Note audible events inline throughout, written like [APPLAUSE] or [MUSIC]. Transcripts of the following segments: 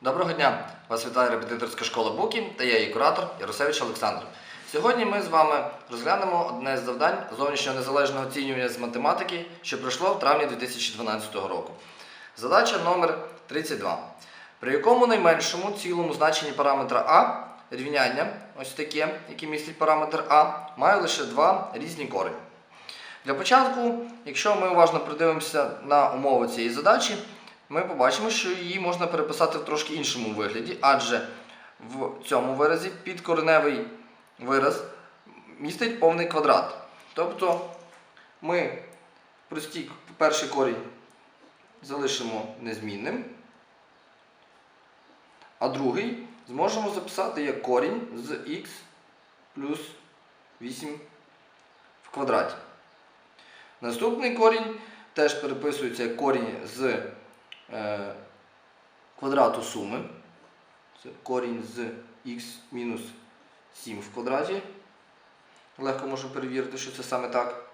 Доброго дня! Вас вітає репетиторська школа Буки та я її куратор Яросевич Олександр. Сьогодні ми з вами розглянемо одне з завдань зовнішнього незалежного оцінювання з математики, що пройшло в травні 2012 року. Задача номер 32. При якому найменшому цілому значенні параметра А рівняння, ось таке, яке містить параметр А, має лише два різні корені. Для початку, якщо ми уважно придивимося на умови цієї задачі, ми побачимо, що її можна переписати в трошки іншому вигляді, адже в цьому виразі підкореневий вираз містить повний квадрат. Тобто ми простій перший корінь залишимо незмінним, а другий зможемо записати як корінь з х плюс 8 в квадраті. Наступний корінь теж переписується як корінь з квадрату суми. Це корінь з х мінус 7 в квадраті. Легко можемо перевірити, що це саме так.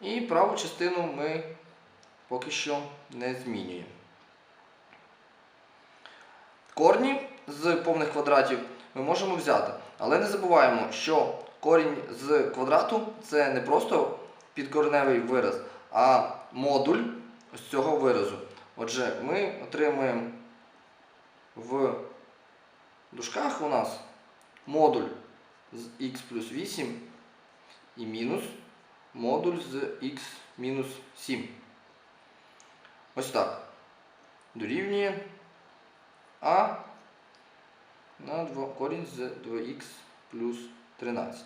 І праву частину ми поки що не змінюємо. Корні з повних квадратів ми можемо взяти. Але не забуваємо, що корінь з квадрату це не просто підкореневий вираз, а модуль ось цього виразу. Отже, ми отримуємо в дужках у нас модуль з х плюс 8 і мінус модуль з х мінус 7. Ось так. Дорівнює А на 2, корінь з 2х плюс 13.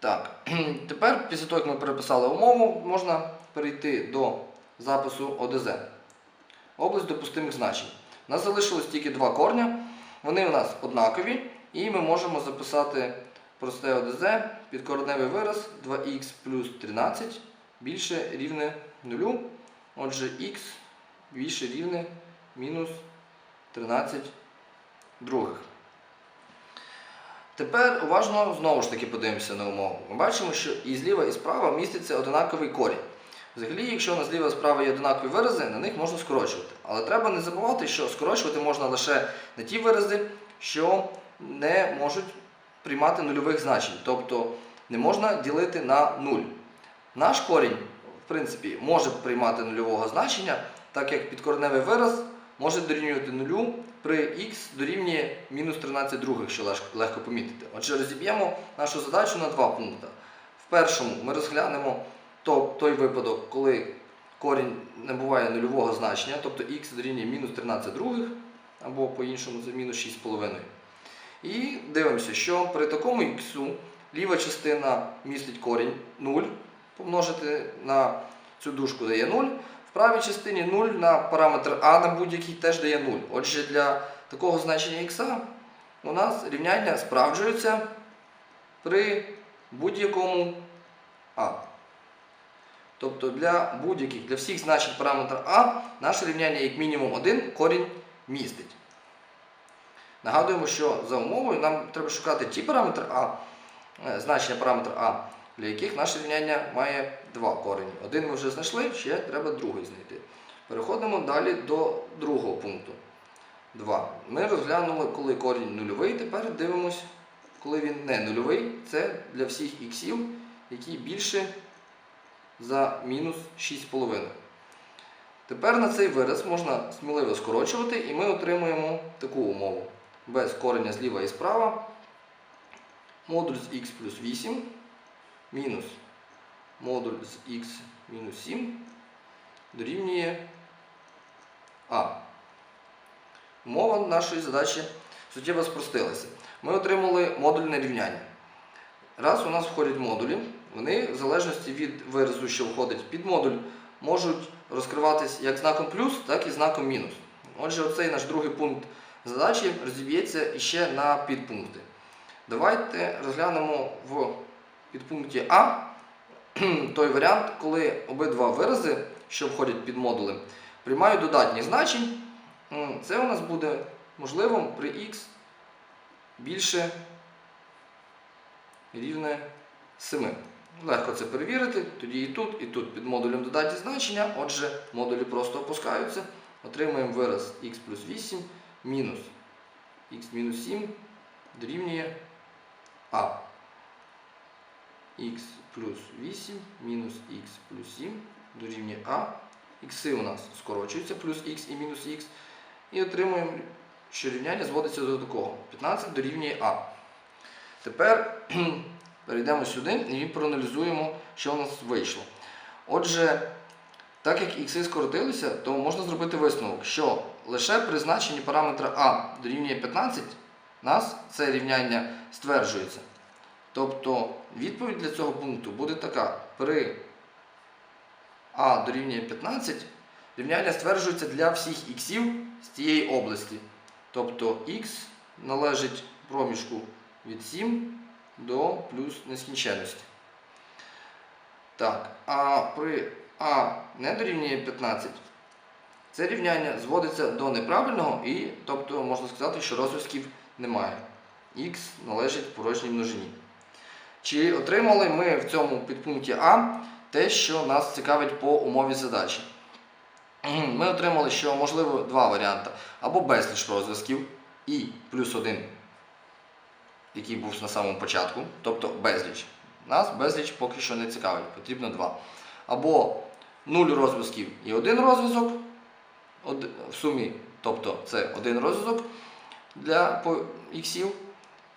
Так, [CLEARS THROAT] тепер, після того, як ми переписали умову, можна перейти до запису ОДЗ. Область допустимих значень. У нас залишилось тільки два корня. Вони у нас однакові, і ми можемо записати просте ОДЗ, підкореневий вираз 2х плюс 13 більше рівне 0. Отже, х більше рівне мінус 13 других. Тепер уважно знову ж таки подивимося на умову. Ми бачимо, що і зліва, і справа міститься одинаковий корінь. Взагалі, якщо у нас зліва і справа є однакові вирази, на них можна скорочувати. Але треба не забувати, що скорочувати можна лише на ті вирази, що не можуть приймати нульових значень. Тобто не можна ділити на 0. Наш корінь, в принципі, може приймати нульового значення, так як підкореневий вираз може дорівнювати нулю при х дорівнює мінус 13 других, що легко помітити. Отже, розіб'ємо нашу задачу на два пункти. В першому ми розглянемо то- той випадок, коли корінь не буває нульового значення, тобто х дорівнює мінус 13 других, або по-іншому це мінус 6,5. І дивимося, що при такому х ліва частина містить корінь 0, помножити на цю дужку дає 0. В правій частині 0 на параметр а на будь-який теж дає 0. Отже, для такого значення х у нас рівняння справджується при будь-якому а. Тобто для будь-яких, для всіх значень параметра а наше рівняння як мінімум 1 корінь містить. Нагадуємо, що за умовою нам треба шукати ті параметри А, е, значення параметра А, для яких наше рівняння має два корені. Один ми вже знайшли, ще треба другий знайти. Переходимо далі до другого пункту. 2. Ми розглянули, коли корінь нульовий, тепер дивимось, коли він не нульовий. Це для всіх іксів, які більше за мінус 6,5. Тепер на цей вираз можна сміливо скорочувати, і ми отримуємо таку умову. Без кореня зліва і справа. Модуль з х плюс 8 мінус модуль з х мінус 7 дорівнює А. Умова нашої задачі суттєво спростилася. Ми отримали модульне рівняння. Раз у нас входять модулі, вони в залежності від виразу, що входить під модуль, можуть розкриватись як знаком плюс, так і знаком мінус. Отже, оцей наш другий пункт задачі розіб'ється іще на підпункти. Давайте розглянемо в підпункті А [CLEARS THROAT] той варіант, коли обидва вирази, що входять під модули, приймають додатні значень. Це у нас буде можливим при х більше рівне 7. Легко це перевірити, тоді і тут, і тут під модулем додатні значення, отже, модулі просто опускаються, отримуємо вираз х плюс 8 мінус х мінус 7 дорівнює а. х плюс 8 мінус х плюс 7 дорівнює а. Ікси у нас скорочуються, плюс х і мінус х. І отримуємо, що рівняння зводиться до такого. 15 дорівнює а. Тепер перейдемо сюди і проаналізуємо, що у нас вийшло. Отже, так як ікси скоротилися, то можна зробити висновок, що лише при значенні параметра а дорівнює 15 нас це рівняння стверджується. Тобто відповідь для цього пункту буде така: при а дорівнює 15 рівняння стверджується для всіх іксів з цієї області. Тобто х належить проміжку від 7 до плюс нескінченності. Так, а при а не дорівнює 15, це рівняння зводиться до неправильного і, тобто, можна сказати, що розв'язків немає. Х належить порожній множині. Чи отримали ми в цьому підпункті А те, що нас цікавить по умові задачі? Ми отримали, що можливо два варіанти. Або безліч розв'язків і плюс 1, який був на самому початку, тобто безліч. Нас безліч поки що не цікавить, потрібно 2. Або 0 розв'язків і один розв'язок в сумі, тобто це один розв'язок для іксів.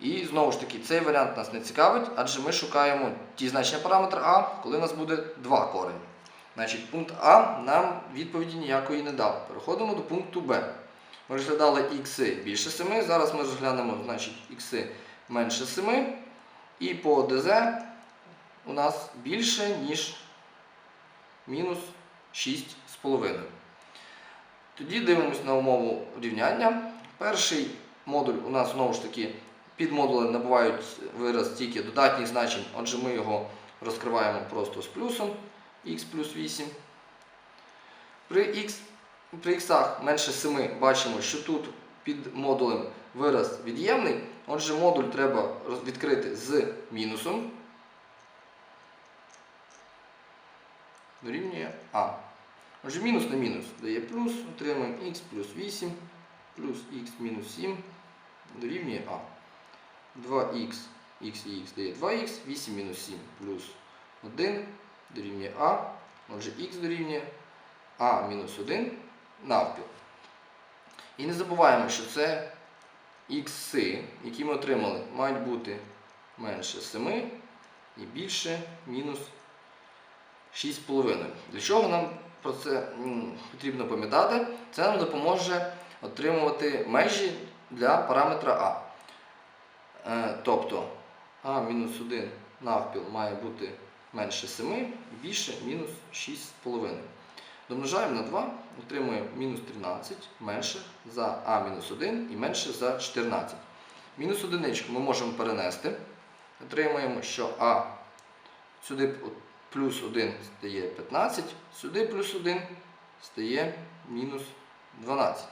І знову ж таки, цей варіант нас не цікавить, адже ми шукаємо ті значення параметра А, коли у нас буде два корені. Значить, пункт А нам відповіді ніякої не дав. Переходимо до пункту Б. Ми розглядали ікси більше 7, зараз ми розглянемо значить, ікси менше 7. І по ДЗ у нас більше, ніж мінус 6,5. Тоді дивимося на умову рівняння. Перший модуль у нас знову ж таки під модулем набувають вираз тільки додатніх значень, отже ми його розкриваємо просто з плюсом х плюс 8. При х при х менше 7 бачимо, що тут під модулем вираз від'ємний, отже модуль треба відкрити з мінусом. Дорівнює А. Отже, мінус на мінус дає плюс, отримуємо х плюс 8 плюс х мінус 7 дорівнює А. 2х, х і х дає 2х, 8 мінус 7 плюс 1 дорівнює А. Отже, х дорівнює А мінус 1 навпіл. І не забуваємо, що це ікси, які ми отримали, мають бути менше 7 і більше мінус 6,5. Для чого нам про це потрібно пам'ятати? Це нам допоможе отримувати межі для параметра А. Е, тобто А-1 навпіл має бути менше 7 і більше мінус 6,5. Домножаємо на 2, отримуємо мінус 13 менше за А-1 і менше за 14. Мінус одиничку ми можемо перенести. Отримуємо, що А сюди плюс 1 стає 15, сюди плюс 1 стає мінус 12.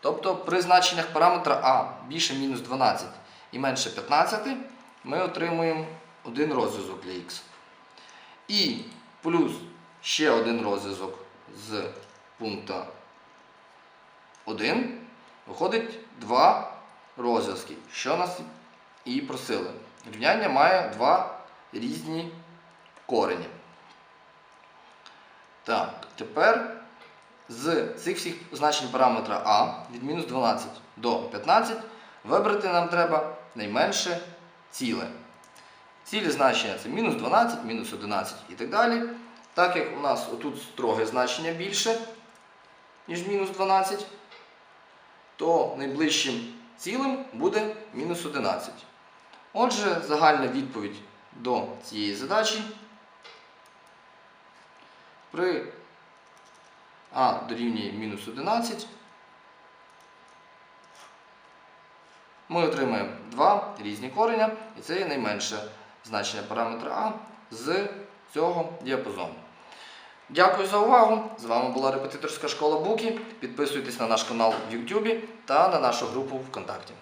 Тобто при значеннях параметра А більше мінус 12 і менше 15 ми отримуємо один розв'язок для х. І плюс ще один розв'язок з пункту 1 виходить два розв'язки, що нас і просили. Рівняння має два різні корені. Так, тепер з цих всіх значень параметра А від мінус 12 до 15 вибрати нам треба найменше ціле. Цілі значення це мінус 12, мінус 11 і так далі. Так як у нас отут строге значення більше, ніж мінус 12, то найближчим цілим буде мінус 11. Отже, загальна відповідь до цієї задачі при А дорівнює мінус 11 ми отримаємо два різні кореня, і це є найменше значення параметра А з цього діапазону. Дякую за увагу! З вами була репетиторська школа Буки. Підписуйтесь на наш канал в YouTube та на нашу групу ВКонтакті.